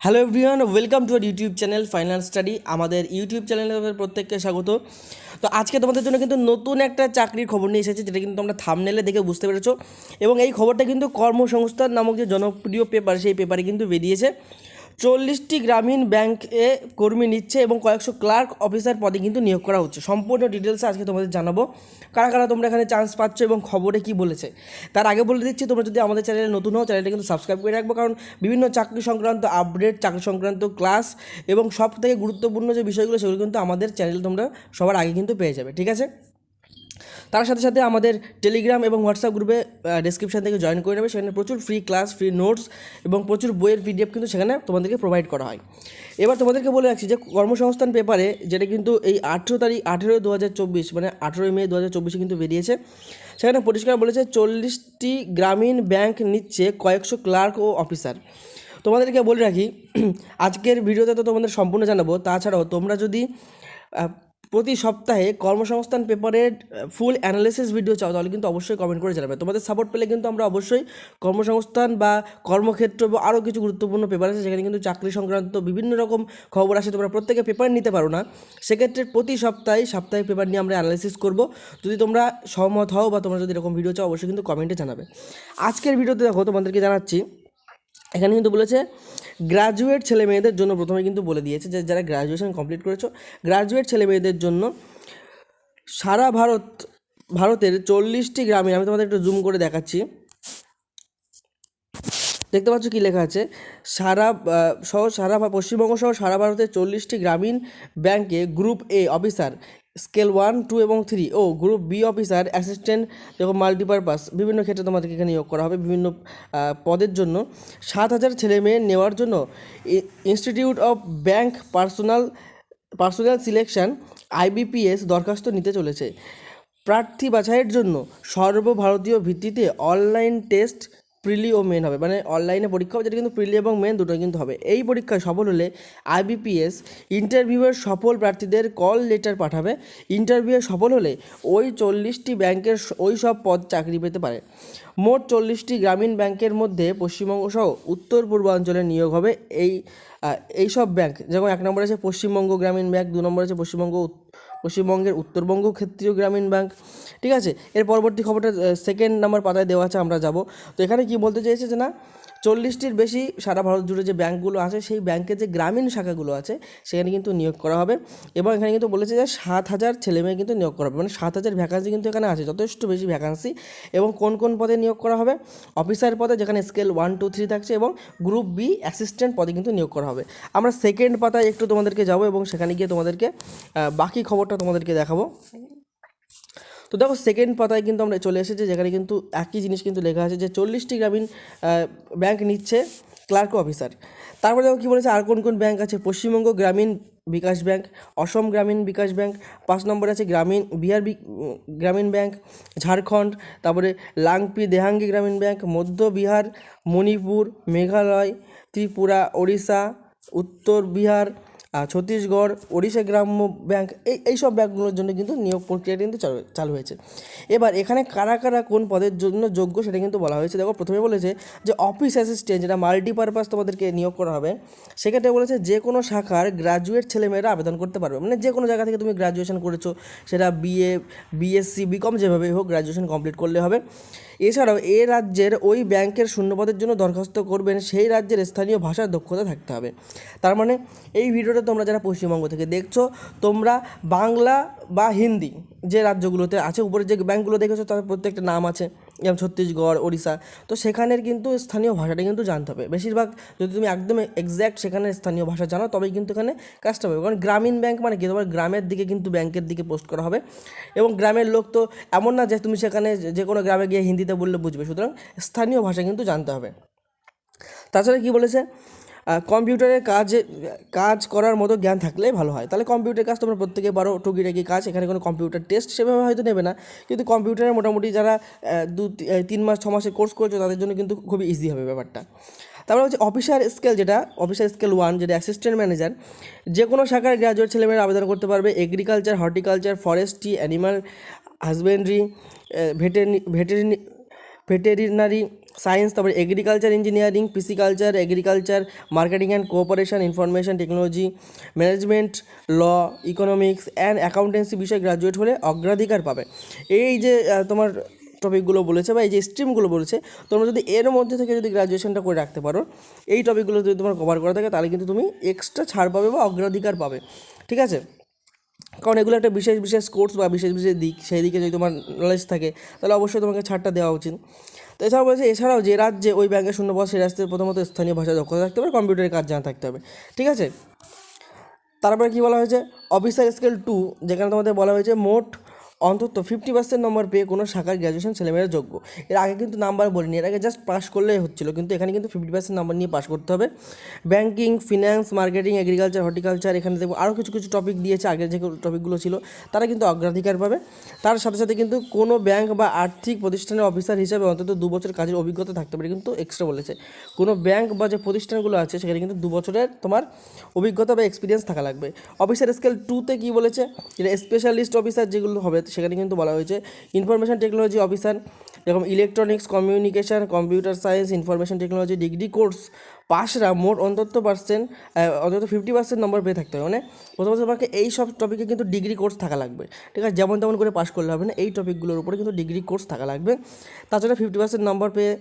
Hello everyone welcome to our YouTube channel final study আমাদের YouTube চ্যানেলের প্রত্যেককে স্বাগত। তো আজকে তোমাদের জন্য কিন্তু নতুন একটা চাকরির খবর নিয়ে এসেছে, যেটা কিন্তু তোমরা থামনেলে দেখে বুঝতে পেরেছ। এবং এই খবরটা কিন্তু কর্মসংস্থান নামক যে জনপ্রিয় পেপার সেই পেপারে কিন্তু বেরিয়েছে। চল্লিশটি গ্রামীণ ব্যাংকে কর্মী নিচ্ছে এবং কয়েকশো ক্লার্ক অফিসার পদে কিন্তু নিয়োগ করা হচ্ছে। সম্পূর্ণ ডিটেলসে আজকে তোমাদের জানাব। কারা কারা তোমরা এখানে চান্স পাচ্ছ এবং খবরে কি বলেছে? তার আগে বলে দিচ্ছি, তোমরা যদি আমাদের চ্যানেলে নতুন হও, চ্যানেলটা কিন্তু সাবস্ক্রাইব করে রাখব। কারণ বিভিন্ন চাকরি সংক্রান্ত আপডেট, চাকরি সংক্রান্ত ক্লাস এবং সব থেকে গুরুত্বপূর্ণ যে বিষয়গুলো, সেগুলো কিন্তু আমাদের চ্যানেল তোমরা সবার আগে কিন্তু পেয়ে যাবে। ঠিক আছে? তার সাথে সাথে আমাদের টেলিগ্রাম এবং হোয়াটসঅ্যাপ গ্রুপে ডিসক্রিপশন থেকে জয়েন করে নেবে। সেখানে প্রচুর ফ্রি ক্লাস ফ্রি নোটস এবং প্রচুর বইয়ের পিডিএফ কিন্তু সেখানে তোমাদেরকে প্রোভাইড করা হয়। এবার তোমাদেরকে বলে রাখছি যে, কর্মসংস্থান পেপারে যেটা কিন্তু এই আঠেরো তারিখ আঠেরোই দু হাজার চব্বিশ মানে আঠেরোই মে দু হাজার চব্বিশে কিন্তু বেরিয়েছে, সেখানে পরিষ্কার বলেছে চল্লিশটি গ্রামীণ ব্যাংক নিচ্ছে কয়েকশো ক্লার্ক ও অফিসার তোমাদেরকে বলে রাখি, আজকের ভিডিওতে তো তোমাদের সম্পূর্ণ জানাব। তাছাড়াও তোমরা যদি প্রতি সপ্তাহে কর্মসংস্থান পেপারের ফুল অ্যানালিসিস ভিডিও চাও, তাহলে কিন্তু অবশ্যই কমেন্ট করে জানাবে। তোমাদের সাপোর্ট পেলে কিন্তু আমরা অবশ্যই কর্মসংস্থান বা কর্মক্ষেত্র বা আরও কিছু গুরুত্বপূর্ণ পেপার আছে যেখানে কিন্তু চাকরি সংক্রান্ত বিভিন্ন রকম খবর আসে, তোমরা প্রত্যেকে পেপার নিতে পারো না। সেক্ষেত্রে প্রতি সপ্তাহে সাপ্তাহিক পেপার নিয়ে আমরা অ্যানালিসিস করব। যদি তোমরা সহমত হও বা তোমরা যদি এরকম ভিডিও চাও, অবশ্যই কিন্তু কমেন্টে জানাবে। আজকের ভিডিওতে দেখো, তোমাদেরকে জানাচ্ছি এখানে কিন্তু বলেছে গ্রাজুয়েট ছেলে মেয়েদের জন্য প্রথমে কিন্তু বলে দিয়েছে যে, যারা গ্রাজুয়েশন কমপ্লিট করেছ গ্রাজুয়েট ছেলে মেয়েদের জন্য সারা ভারত, ভারতের চল্লিশটি গ্রামে, আমি তোমাদের একটু জুম করে দেখাচ্ছি দেখতে পাচ্ছ কী লেখা আছে? সারা সহ সারা পশ্চিমবঙ্গ সহ সারা ভারতের চল্লিশটি গ্রামীণ ব্যাংকে group A officer scale one two এবং থ্রি ও গ্রুপ বি অফিসার অ্যাসিস্ট্যান্ট দেখো মাল্টিপারপাস বিভিন্ন ক্ষেত্রে তোমাদেরকে এখানে নিয়োগ করা হবে বিভিন্ন পদের জন্য। সাত হাজার ছেলে মেয়ে নেওয়ার জন্য institute of bank personnel personnel selection IBPS দরখাস্ত নিতে চলেছে। প্রার্থী বাছাইয়ের জন্য সর্বভারতীয় ভিত্তিতে অনলাইন টেস্ট প্রিলি ও মেন হবে। মানে অনলাইনে পরীক্ষা হবে, যেটা কিন্তু প্রিলি এবং মেন দুটোই কিন্তু হবে। এই পরীক্ষায় সফল হলে আইবিপিএস ইন্টারভিউয়ের সফল প্রার্থীদের কল লেটার পাঠাবে। ইন্টারভিউয়ে সফল হলে ওই চল্লিশটি ব্যাংকের ওই সব পদ চাকরি পেতে পারে। মোট চল্লিশটি গ্রামীণ ব্যাংকের মধ্যে পশ্চিমবঙ্গ সহ উত্তর পূর্বাঞ্চলে নিয়োগ হবে এই এই সব ব্যাংক। যেমন এক নম্বর আছে পশ্চিমবঙ্গ গ্রামীণ ব্যাংক, দু নম্বর আছে পশ্চিমবঙ্গ পশ্চিমবঙ্গের উত্তরবঙ্গ ক্ষেত্রীয় গ্রামীণ ব্যাংক, ঠিক আছে? এর পরবর্তী খবরটা সেকেন্ড নাম্বার পাতায় দেওয়া আছে, আমরা যাব। তো এখানে কি বলতে চাইছে যে না চল্লিশটির বেশি সারা ভারত জুড়ে যে ব্যাঙ্কগুলো আছে, সেই ব্যাংকের যে গ্রামীণ শাখাগুলো আছে, সেখানে কিন্তু নিয়োগ করা হবে। এবং এখানে কিন্তু বলেছে যে সাত হাজার ছেলে মেয়ে কিন্তু নিয়োগ করা হবে। মানে সাত হাজার ভ্যাকান্সি কিন্তু এখানে আছে, যথেষ্ট বেশি ভ্যাকান্সি এবং কোন কোন পদে নিয়োগ করা হবে? অফিসার পদে, যেখানে স্কেল ওয়ান টু থ্রি থাকছে এবং গ্রুপ বি অ্যাসিস্ট্যান্ট পদে কিন্তু নিয়োগ করা হবে। আমরা সেকেন্ড পাতায় একটু তোমাদেরকে যাব এবং সেখানে গিয়ে তোমাদেরকে বাকি খবরটা তোমাদেরকে দেখাবো। তো দেখো সেকেন্ড পাতায় কিন্তু আমরা চলে এসেছি, যেখানে কিন্তু একই জিনিস কিন্তু লেখা আছে যে চল্লিশটি গ্রামীণ ব্যাংক নিচ্ছে ক্লার্ক অফিসার তারপরে দেখো কী বলেছে, আর কোন কোন ব্যাংক আছে? পশ্চিমবঙ্গ গ্রামীণ বিকাশ ব্যাংক, অসম গ্রামীণ বিকাশ ব্যাংক, পাঁচ নম্বরে আছে গ্রামীণ, বিহার গ্রামীণ ব্যাংক, ঝাড়খণ্ড, তারপরে লাংপি দেহাঙ্গি গ্রামীণ ব্যাংক, মধ্য বিহার, মণিপুর, মেঘালয়, ত্রিপুরা, ওড়িশা, উত্তর বিহার ছত্তিশগড়, ওড়িশা গ্রাম্য ব্যাংক, এই এইসব ব্যাংকগুলোর জন্য কিন্তু নিয়োগ প্রক্রিয়াটি কিন্তু চালু চালু হয়েছে। এবার এখানে কারা কারা কোন পদের জন্য যোগ্য সেটা কিন্তু বলা হয়েছে। দেখো, প্রথমে বলেছে যে অফিস অ্যাসিস্ট্যান্ট যেটা মাল্টিপারপাস তোমাদেরকে নিয়োগ করা হবে, সেক্ষেত্রে বলেছে যে কোনো শাখার গ্রাজুয়েট ছেলেমেয়েরা আবেদন করতে পারবে। মানে যে কোনো জায়গা থেকে তুমি গ্রাজুয়েশন করেছ, সেটা বিএ, বিএসসি, বিকম যেভাবেই হোক, গ্রাজুয়েশন কমপ্লিট করলে হবে। এছাড়াও এ রাজ্যের ওই ব্যাংকের শূন্যপদের জন্য দরখাস্ত করবেন, সেই রাজ্যের স্থানীয় ভাষার দক্ষতা থাকতে হবে। তার মানে এই ভিডিওটা তোমরা যারা পশ্চিমবঙ্গ থেকে দেখছ, তোমরা বাংলা বা হিন্দি যে রাজ্যগুলোতে আছে, উপরে যে ব্যাংকগুলো দেখেছ তাদের প্রত্যেকটা নাম আছে। যেমন ছত্তিশগড়, ওড়িশা, তো সেখানের কিন্তু স্থানীয় ভাষাটা কিন্তু জানতে হবে। বেশিরভাগ যদি তুমি একদম এক্স্যাক্ট সেখানে স্থানীয় ভাষা জানো, তবেই কিন্তু এখানে কাজটা হবে। কারণ গ্রামীণ ব্যাংক মানে কি? তোমার গ্রামের দিকে কিন্তু ব্যাংকের দিকে পোস্ট করা হবে। এবং গ্রামের লোক তো এমন না যে তুমি সেখানে যে- কোনো গ্রামে গিয়ে হিন্দিতে বললে বুঝবে। সুতরাং স্থানীয় ভাষা কিন্তু জানতে হবে। তাছাড়া কি বলেছে? কম্পিউটারের কাজে, কাজ করার মতো জ্ঞান থাকলেই ভালো হয়। তাহলে কম্পিউটার কাজ তোমরা প্রত্যেকে পারো, টুকিটাকি কাজ, এখানে কোনো কম্পিউটার টেস্ট সেভাবে হয়তো নেবে না। কিন্তু কম্পিউটারে মোটামুটি যারা দু তিন মাস, ছ মাসের কোর্স করেছ, তাদের জন্য কিন্তু খুবই ইজি হবে ব্যাপারটা। তারপরে হচ্ছে অফিসার স্কেল যেটা অফিসার স্কেল ওয়ান যেটা অ্যাসিস্ট্যান্ট ম্যানেজার যে কোনো শাখার গ্রাজুয়েট ছেলেমেয়েরা আবেদন করতে পারবে। Agriculture horticulture forestry animal husbandry veterinary veterinary veterinary science তারপরে agriculture engineering pisciculture agriculture marketing and cooperation information technology management law economics and accountancy বিষয়ে গ্রাজুয়েট হলে অগ্রাধিকার পাবে। এই যে তোমার টপিকগুলো বলেছে বা এই যে স্ট্রিমগুলো বলেছে, তোমরা যদি এর মধ্যে থেকে যদি গ্রাজুয়েশনটা করে রাখতে পারো, এই টপিকগুলো যদি তোমার কভার করা থাকে, তাহলে কিন্তু তুমি এক্সট্রা ছাড় পাবে বা অগ্রাধিকার পাবে। ঠিক আছে? কারণ এগুলো একটা বিশেষ বিশেষ কোর্স বা বিশেষ বিশেষ দিক, সেই দিকে যদি তোমার নলেজ থাকে, তাহলে অবশ্যই তোমাকে ছাড়টা দেওয়া উচিত। তো এছাড়াও বলছে, এছাড়াও যে রাজ্যে ওই ব্যাংকের শূন্যপদ, সেই রাজ্যের প্রথমত স্থানীয় ভাষা দক্ষতা থাকতে হবে কম্পিউটারের কাজ জানা থাকতে হবে। ঠিক আছে? তারপরে কী বলা হয়েছে? অফিসার স্কেল টু যেখানে তোমাদের বলা হয়েছে মোট অন্তত ফিফটি পার্সেন্ট নম্বর পেয়ে কোনো শাখার গ্র্যাজুয়েশন ছেলেমেয়েরা যোগ্য। এর আগে কিন্তু নাম্বার বলিনি, এর আগে জাস্ট পাস করলেই হচ্ছিল, কিন্তু এখানে কিন্তু ফিফটি পার্সেন্ট নাম্বার নিয়ে পাস করতে হবে। Banking finance marketing agriculture horticulture এখানে দেখব আরও কিছু কিছু টপিক দিয়েছে, আগের যে টপিকগুলো ছিল, তারা কিন্তু অগ্রাধিকার পাবে। তার সাথে সাথে কিন্তু কোনো ব্যাংক বা আর্থিক প্রতিষ্ঠানের অফিসার হিসাবে অন্তত দু বছর কাজের অভিজ্ঞতা থাকতে পারে, কিন্তু এক্সট্রা বলেছে। কোনো ব্যাংক বা যে প্রতিষ্ঠানগুলো আছে, সেখানে কিন্তু দু বছরের তোমার অভিজ্ঞতা বা এক্সপিরিয়েন্স থাকা লাগবে। অফিসার স্কেল টুতে কী বলেছে? এটা স্পেশালিস্ট অফিসার যেগুলো হবে সেখানে কিন্তু বলা হয়েছে ইনফরমেশন টেকনোলজি অফিসার যেরকম electronics communication computer science information technology degree course পাশরা মোট অন্তত পার্সেন্ট অন্তত ফিফটি পার্সেন্ট নম্বর পেয়ে থাকতে হবে। মানে প্রথমত তোমাকে এই সব টপিকে কিন্তু ডিগ্রি কোর্স থাকা লাগবে। ঠিক আছে? যেমন তেমন করে পাশ করলে হবে না, এই টপিকগুলোর উপরে কিন্তু ডিগ্রি কোর্স থাকা লাগবে। তাছাড়া ফিফটি পার্সেন্ট নম্বর পেয়ে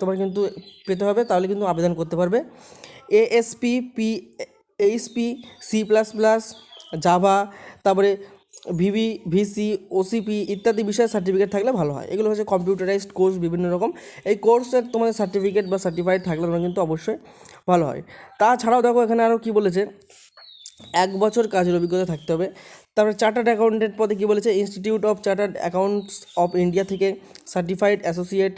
তোমার কিন্তু পেতে হবে, তাহলে কিন্তু আবেদন করতে পারবে। ASP P HP C plus plus Java তারপরে ভিভি ভিসি, ওসিপি ইত্যাদি বিষয়ে সার্টিফিকেট থাকলে ভালো হয়। এগুলো হচ্ছে কম্পিউটারাইজড কোর্স বিভিন্ন রকম। এই কোর্সের তোমাদের সার্টিফিকেট বা সার্টিফাইড থাকলে তোমরা কিন্তু অবশ্যই ভালো হয়। তাছাড়াও দেখো এখানে আরও কী বলেছে? এক বছর কাজের অভিজ্ঞতা থাকতে হবে। তারপরে চার্টার্ড অ্যাকাউন্টেন্ট পদে কী বলেছে? Institute of chartered accountants of India থেকে certified associate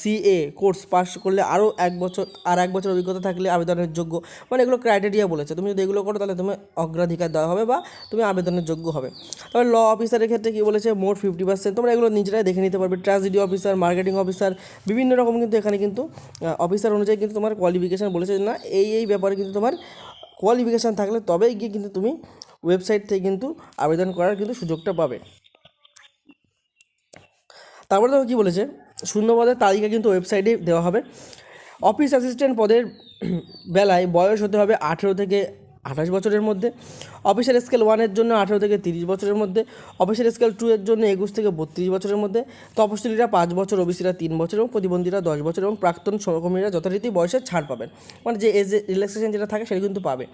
CA course pass করলে আরও এক বছর, আর এক বছর অভিজ্ঞতা থাকলে আবেদনের যোগ্য। মানে এগুলো ক্রাইটেরিয়া বলেছে। তুমি যদি এগুলো করো, তাহলে তুমি অগ্রাধিকার দেওয়া হবে বা তুমি আবেদনের যোগ্য হবে। তবে ল অফিসারের ক্ষেত্রে কী বলেছে? মোট ফিফটি পার্সেন্ট তোমরা এগুলো নিজেরাই দেখে নিতে পারবে। ট্রাজেডি অফিসার মার্কেটিং অফিসার বিভিন্ন রকম কিন্তু এখানে কিন্তু অফিসার অনুযায়ী কিন্তু তোমার কোয়ালিফিকেশান বলেছে না, এই এই ব্যাপারে কিন্তু তোমার কোয়ালিফিকেশান থাকলে তবেই গিয়ে কিন্তু তুমি ওয়েবসাইট থেকে কিন্তু আবেদন করার কিন্তু সুযোগটা পাবে। তারপরে দেখো কী বলেছে? শূন্য পদের তালিকা কিন্তু ওয়েবসাইটে দেওয়া হবে। অফিস অ্যাসিস্ট্যান্ট পদের বেলায় বয়স হতে হবে আঠেরো থেকে আঠাশ বছরের মধ্যে, অফিসের স্কেল ওয়ানের জন্য আঠেরো থেকে তিরিশ বছরের মধ্যে, অফিসের স্কেল টু এর জন্য একুশ থেকে বত্রিশ বছরের মধ্যে তপশিলীরা পাঁচ বছর, ওবিসিরা তিন বছর এবং প্রতিবন্ধীরা দশ বছর এবং প্রাক্তন সহকর্মীরা যথারীতি বয়সের ছাড় পাবেন। মানে যে এজ রিল্যাক্সেশন যেটা থাকে সেটা কিন্তু পাবে।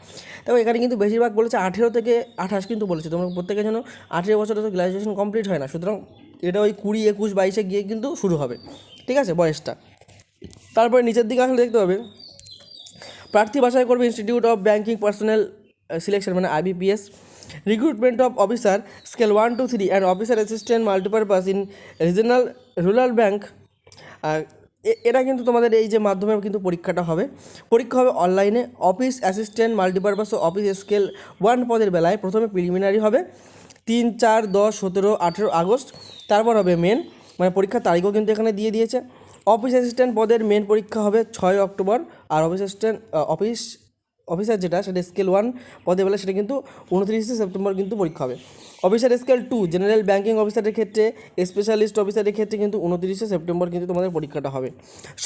তবে এখানে কিন্তু বেশিরভাগ বলেছে আঠেরো থেকে আঠাশ কিন্তু বলেছে। তোমরা প্রত্যেকের জন্য আঠেরো বছরে তো গ্র্যাজুয়েশন কমপ্লিট হয় না। সুতরাং এটা ওই কুড়ি, একুশ, বাইশে গিয়ে কিন্তু শুরু হবে। ঠিক আছে, বয়সটা। তারপরে নিচের দিকে আসলে দেখতে হবে প্রার্থী বাছাই করবে institute of banking personnel selection মানে IBPS recruitment of officer scale one two three and officer assistant multipurpose in regional rural bank এরা কিন্তু তোমাদের এই যে মাধ্যমে কিন্তু পরীক্ষাটা হবে। পরীক্ষা হবে অনলাইনে অফিস অ্যাসিস্ট্যান্ট মাল্টিপারপাস ও অফিস স্কেল ওয়ান পদের বেলায় প্রথমে প্রিলিমিনারি হবে। তিন, চার, দশ, সতেরো, আঠেরো আগস্ট। তারপর হবে মেন মানে পরীক্ষার তারিখও কিন্তু এখানে দিয়ে দিয়েছে। অফিস অ্যাসিস্ট্যান্ট পদের মেন পরীক্ষা হবে ছয় অক্টোবর। আর অফিস অ্যাসিস্ট্যান্ট অফিস অফিসার যেটা, সেটা স্কেল ওয়ান পদে বেলা সেটা কিন্তু উনত্রিশে সেপ্টেম্বর কিন্তু পরীক্ষা হবে। Officer scale two general banking অফিসারের ক্ষেত্রে স্পেশালিস্ট অফিসারের ক্ষেত্রে কিন্তু উনত্রিশে সেপ্টেম্বর কিন্তু তোমাদের পরীক্ষাটা হবে।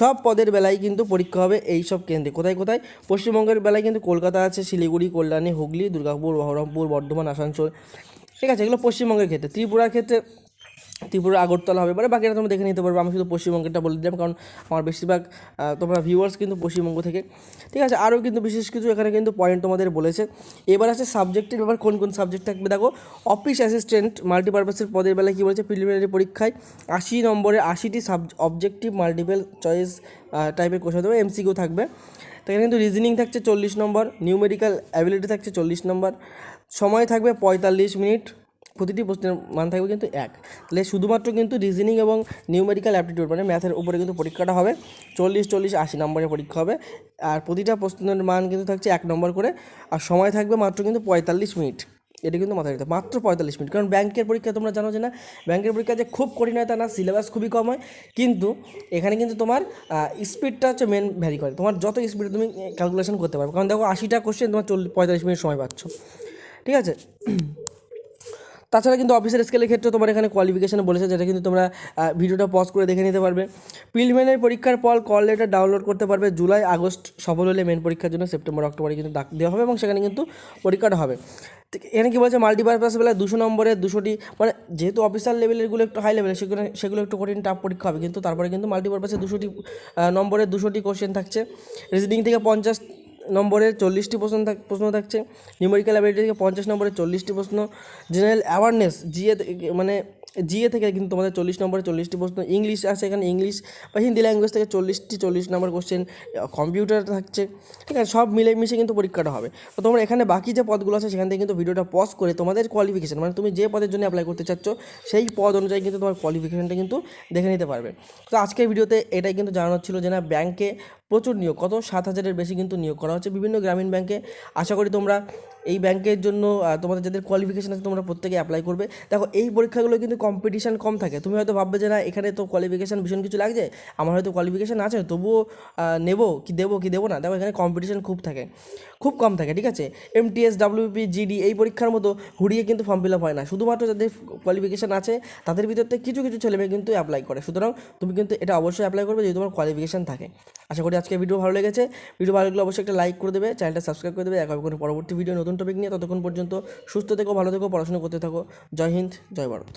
সব পদের বেলায় কিন্তু পরীক্ষা হবে এই সব কেন্দ্রে। কোথায় কোথায়? পশ্চিমবঙ্গের বেলায় কিন্তু কলকাতা আছে, শিলিগুড়ি, কল্যাণী, হুগলি, দুর্গাপুর, বহরমপুর, বর্ধমান, আসানসোল। ঠিক আছে, এগুলো পশ্চিমবঙ্গের ক্ষেত্রে। ত্রিপুরার ক্ষেত্রে ত্রিপুরা আগরতলা হবে মানে বাকিটা তোমরা দেখে নিতে পারবে। আমি শুধু পশ্চিমবঙ্গেরটা বলে দিলাম, কারণ আমার বেশিরভাগ তোমরা ভিউয়ার্স কিন্তু পশ্চিমবঙ্গ থেকে। ঠিক আছে, আরও কিন্তু বিশেষ কিছু এখানে কিন্তু পয়েন্ট তোমাদের বলেছে। এবার আছে সাবজেক্টের ব্যাপার, কোন কোন সাবজেক্ট থাকবে? দেখো অফিস অ্যাসিস্ট্যান্ট মাল্টিপারপাসের পদের বেলায় কী বলেছে? প্রিলিমিনারি পরীক্ষায় আশি নম্বরে আশিটি সাব অবজেক্টিভ মাল্টিপল চয়েস টাইপের কোশ্চেন দেবে এমসিকিউ থাকবে। তো এখানে কিন্তু রিজনিং থাকছে চল্লিশ নম্বর নিউমেরিক্যাল অ্যাবিলিটি থাকছে চল্লিশ নম্বর। সময় থাকবে পঁয়তাল্লিশ মিনিট প্রতিটি প্রশ্নের মান থাকবে কিন্তু এক। তাহলে শুধুমাত্র কিন্তু রিজনিং এবং নিউমেরিক্যাল অ্যাপটিটিউড মানে ম্যাথের উপরে কিন্তু পরীক্ষাটা হবে। চল্লিশ চল্লিশ, আশি নম্বরের পরীক্ষা হবে। আর প্রতিটা প্রশ্নের মান কিন্তু থাকছে এক নম্বর করে। আর সময় থাকবে মাত্র কিন্তু পঁয়তাল্লিশ মিনিট। এটা কিন্তু মাথায় রাখতে মাত্র পঁয়তাল্লিশ মিনিট। কারণ ব্যাংকের পরীক্ষা তোমরা জানো যে না, ব্যাংকের পরীক্ষা যে খুব কঠিন হয় তা না সিলেবাস খুবই কম হয়। কিন্তু এখানে কিন্তু তোমার স্পিডটা হচ্ছে মেন ভ্যারি করে। তোমার যত স্পিড তুমি ক্যালকুলেশন করতে পারবে। কারণ দেখো আশিটা কোশ্চেন তোমার চল্লিশ পঁয়তাল্লিশ মিনিট সময় পাচ্ছ। ঠিক আছে? তাছাড়া কিন্তু অফিসের স্কেলের ক্ষেত্রে তোমার এখানে কোয়ালিফিকেশন বলেছে, যেটা কিন্তু তোমরা ভিডিওটা পজ করে দেখে নিতে পারবে। প্রিলিমিনারি পরীক্ষার পর কল লেটার ডাউনলোড করতে পারবে, জুলাই, আগস্ট সফল হলে মেন পরীক্ষার জন্য সেপ্টেম্বর অক্টোবরে কিন্তু ডাক দেওয়া হবে এবং সেখানে কিন্তু পরীক্ষাটা হবে। এখানে কি বলছে? মাল্টিপারপাস বেলায় দুশো নম্বরে দুশোটি মানে যেহেতু অফিসার লেভেলেরগুলো একটু হাই লেভেলের সেগুলো সেগুলো একটু কঠিন টাফ পরীক্ষা হবে, কিন্তু তারপরে কিন্তু মাল্টিপারপাসে দুশোটি নম্বরে দুশোটি কোশ্চেন থাকছে। রিজনিং থেকে পঞ্চাশ নম্বরের চল্লিশটি প্রশ্ন থাক প্রশ্ন থাকছে। নিউমেরিক্যাল অ্যাবিলিটি থেকে পঞ্চাশ নম্বরের চল্লিশটি প্রশ্ন। জেনারেল অ্যাওয়ারনেস জিএ মানে জিএ থেকে কিন্তু তোমাদের চল্লিশ নম্বরে চল্লিশটি প্রশ্ন। ইংলিশ আছে এখানে ইংলিশ বা হিন্দি ল্যাঙ্গুয়েজ থেকে চল্লিশটি চল্লিশ নম্বর কোশ্চেন কম্পিউটার থাকছে। ঠিক আছে, সব মিলে মিশে কিন্তু পরীক্ষাটা হবে। তো তোমরা এখানে বাকি যে পদগুলো আছে, সেখান থেকে কিন্তু ভিডিওটা পজ করে তোমাদের কোয়ালিফিকেশান মানে তুমি যে পদের জন্য অ্যাপ্লাই করতে চাচ্ছ, সেই পদ অনুযায়ী কিন্তু তোমার কোয়ালিফিকেশানটা কিন্তু দেখে নিতে পারবে। তো আজকের ভিডিওতে এটাই কিন্তু জানানো ছিল যে না ব্যাংকে প্রচুর নিয়োগ, কত? সাত হাজারের বেশি কিন্তু নিয়োগ করা হচ্ছে। বিভিন্ন গ্রামীণ ব্যাংকে আশা করি তোমরা এই ব্যাংকের জন্য তোমাদের যাদের কোয়ালিফিকেশান আছে তোমরা প্রত্যেকে অ্যাপ্লাই করবে। দেখো, এই পরীক্ষাগুলো কিন্তু কম্পিটিশান কম থাকে। তুমি হয়তো ভাববে যে না, এখানে তো কোয়ালিফিকেশান ভীষণ কিছু লাগছে। আমার হয়তো কোয়ালিফিকেশান আছে, তবুও নেব, কি দেবো কি দেবো না? দেখো, এখানে কম্পিটিশান খুব থাকে। খুব কম থাকে, ঠিক আছে? এমটিএস ডাব্লিউপি জিডি এই পরীক্ষার মতো ঘুরিয়ে কিন্তু ফর্ম ফিল আপ হয় না। শুধুমাত্র যাদের কোয়ালিফিকেশান আছে, তাদের ভিতর থেকে কিছু কিছু ছেলেমেয়ে কিন্তু অ্যাপ্লাই করে। সুতরাং তুমি কিন্তু এটা অবশ্যই অ্যাপ্লাই করবে যদি তোমার কোয়ালিফিকেশান থাকে। আশা করি আজকে ভিডিও ভালো লেগেছে। ভিডিও ভালো লাগলে অবশ্যই একটা লাইক করে দেবে চ্যানেলটা সাবস্ক্রাইব করে দেবে। হবে কোনো পরবর্তী ভিডিও নতুন টপিক নিয়ে। ততক্ষণ পর্যন্ত সুস্থ থেকো, ভালো থেকো, পড়াশোনা করতে থাকো। জয় হিন্দ, জয় ভারত।